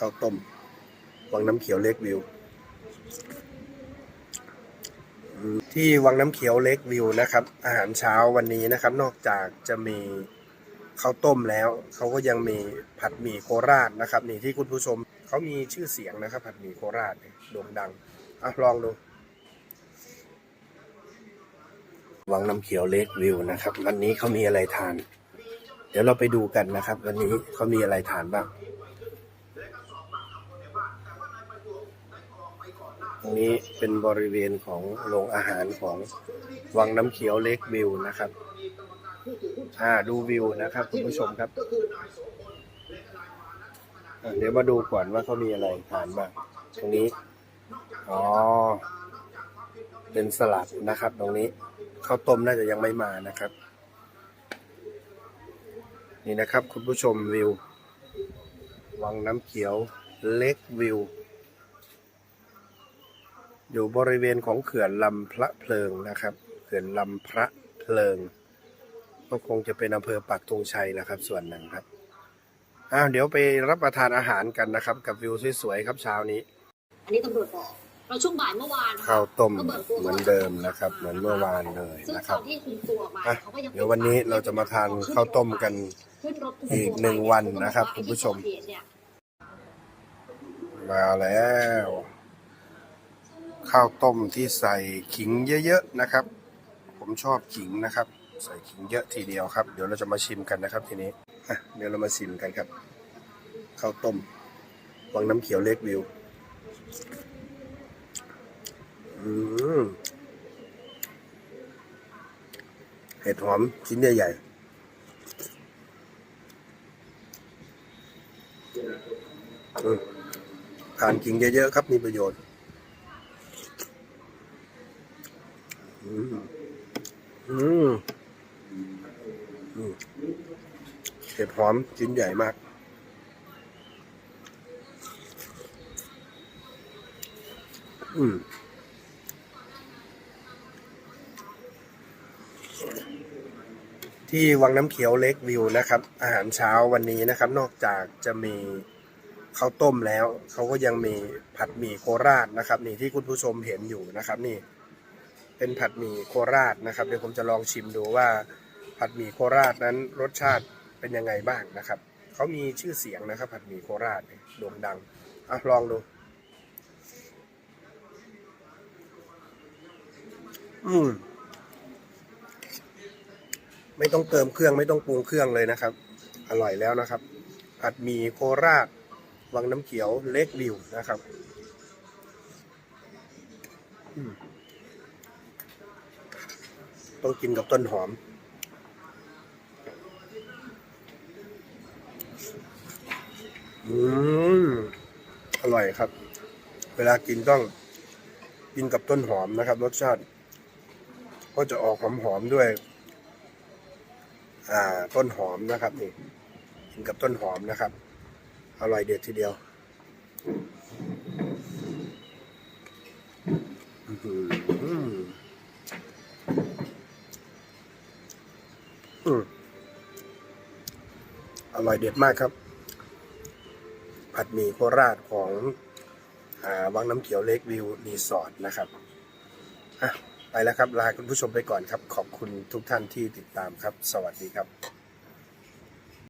ข้าวต้ม วังน้ำเขียวเล็กวิว ที่วังน้ำเขียวเล็กวิวนะครับ อาหารเช้าวันนี้นะครับ นอกจากจะมีข้าวต้มแล้ว เขาก็ยังมีผัดหมี่โคราชนะครับ นี่ที่คุณผู้ชมเขามีชื่อเสียงนะครับ ผัดหมี่โคราชโด่งดังอะลองดูวังน้ำเขียวเล็กวิวนะครับ วันนี้เขามีอะไรทาน เดี๋ยวเราไปดูกันนะครับ วันนี้เขามีอะไรทานบ้าง ตรงนี้เป็นบริเวณของโรงอาหารของวังน้ำเขียวเล็กวิวนะครับอ่าดูวิวนะครับคุณผู้ชมครับเดี๋ยวมาดูก่อนว่าเขามีอะไรทานบ้างตรงนี้ อ๋อ เป็นสลัดนะครับ ตรงนี้ข้าวต้มน่าจะยังไม่มานะครับ นี่นะครับ คุณผู้ชมวิว วังน้ำเขียวเล็กวิว อยู่บริเวณของเขื่อนลำพระเพลิงนะครับ เขื่อนลำพระเพลิงก็คงจะเป็นอำเภอปักธงชัยนะครับ ส่วนหนึ่งครับอ้าวเดี๋ยวไปรับประทานอาหารกันนะครับ กับวิวสวยๆครับเช้านี้ อันนี้ตำรวจบอกเราช่วงบ่ายเมื่อวานนะคะข้าวต้มเหมือนเดิมนะครับ เหมือนเมื่อวานเลยซึ่งนะคตรัอบนที่คุมตัวมาอะเขาก็ยังเดี๋ยววันนี้เราจะมาทานข้าวต้มกันขึ้นรถคุมอีกตัวหนึ่งไปวันนะครับ คุณผู้ชมไอ้ที่ก่อเหตุเนี่ยมาแล้ว ข้าวต้มที่ใส่ขิงเยอะๆนะครับ ผมชอบขิงนะครับ ใส่ขิงเยอะทีเดียวครับ เดี๋ยวเราจะมาชิมกันนะครับทีนี้เดี๋ยวเรามาชิมกันครับข้าวต้มวังน้ำเขียวเล็กวิวอืมเห็ดหอมชิ้นใหญ่ๆทานขิงเยอะๆครับมีประโยชน์ อืมอืมเห็ดหอมชิ้นใหญ่มากอืมที่วังน้ำเขียวเล็กวิวนะครับ อาหารเช้าวันนี้นะครับ นอกจากจะมีข้าวต้มแล้ว เขาก็ยังมีผัดหมี่โคราชนะครับ นี่ที่คุณผู้ชมเห็นอยู่นะครับ นี่ เป็นผัดหมี่โคราชนะครับ เดี๋ยวผมจะลองชิมดูว่า ผัดหมี่โคราชนั้นรสชาติเป็นยังไงบ้างนะครับเขามีชื่อเสียงนะครับ ผัดหมี่โคราชโด่งดังอะลองดู อืมไม่ต้องเติมเครื่องไม่ต้องปรุงเครื่องเลยนะครับ อร่อยแล้วนะครับผัดหมี่โคราช วังน้ำเขียวเล็กวิวนะครับ อืม ต้องกินกับต้นหอม อืม อร่อยครับ เวลากินต้องกินกับต้นหอมนะครับ รสชาติ ก็จะออกหอมๆด้วย อ่า ต้นหอมนะครับนี่ กินกับต้นหอมนะครับ อร่อยเด็ดทีเดียวอื้อ ร่อยเด็ดมากครับ ผัดหมี่โคราชของอวังน้ำเขียวเล็กวิวรีสอร์ทนะครับไปแล้วครับ ลาคุณผู้ชมไปก่อนครับ ขอบคุณทุกท่านที่ติดตามครับ สวัสดีครับ